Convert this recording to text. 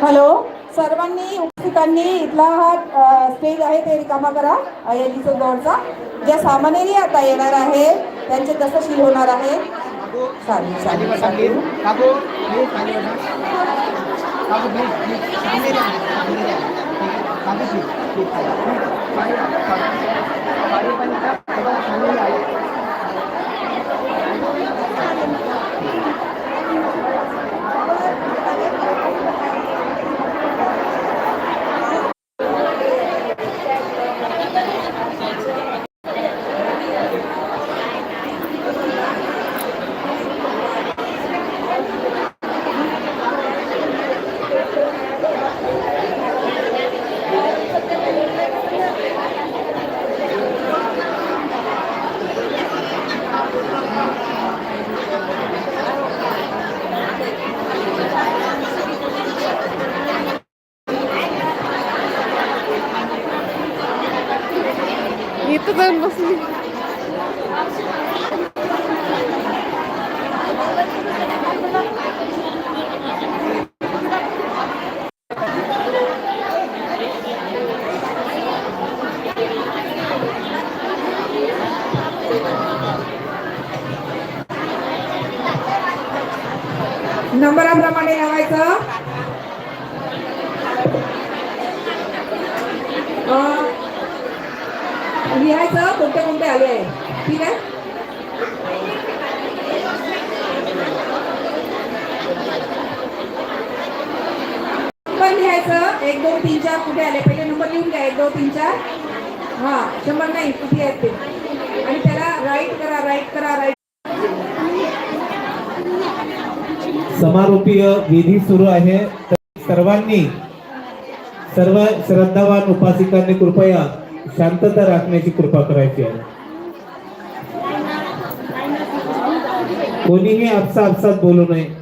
Hello? सर्वांनी उपस्थितांनी इथला हा स्टेज आहे ते रिकामा करा अहिलीचं गौडचा ज्या सामान्यांनी आता येणार आहे त्यांचे तसं शील होणार आहे. चालेल चालेल इथं जाऊन बसली नंबराप्रमाणे लावायचं अ, लिहायचं कोणते कोणते आले आहे? ठीक आहे? नंबर लिहायचं एक दोन तीन चार कुठे आले? पहिले नंबर लिहून घ्या एक दोन तीन चार. हा शंभर नाही कुठे आहेत ते? आणि त्याला राईट करा राईट करा राईट समारोपीय विधी सुरू आहे. तर सर्वांनी सर्व श्रद्धावान उपासिकांनी कृपया शांतता राखण्याची कृपा करायची आहे. कोणीही आपसा आपसात बोलू नये.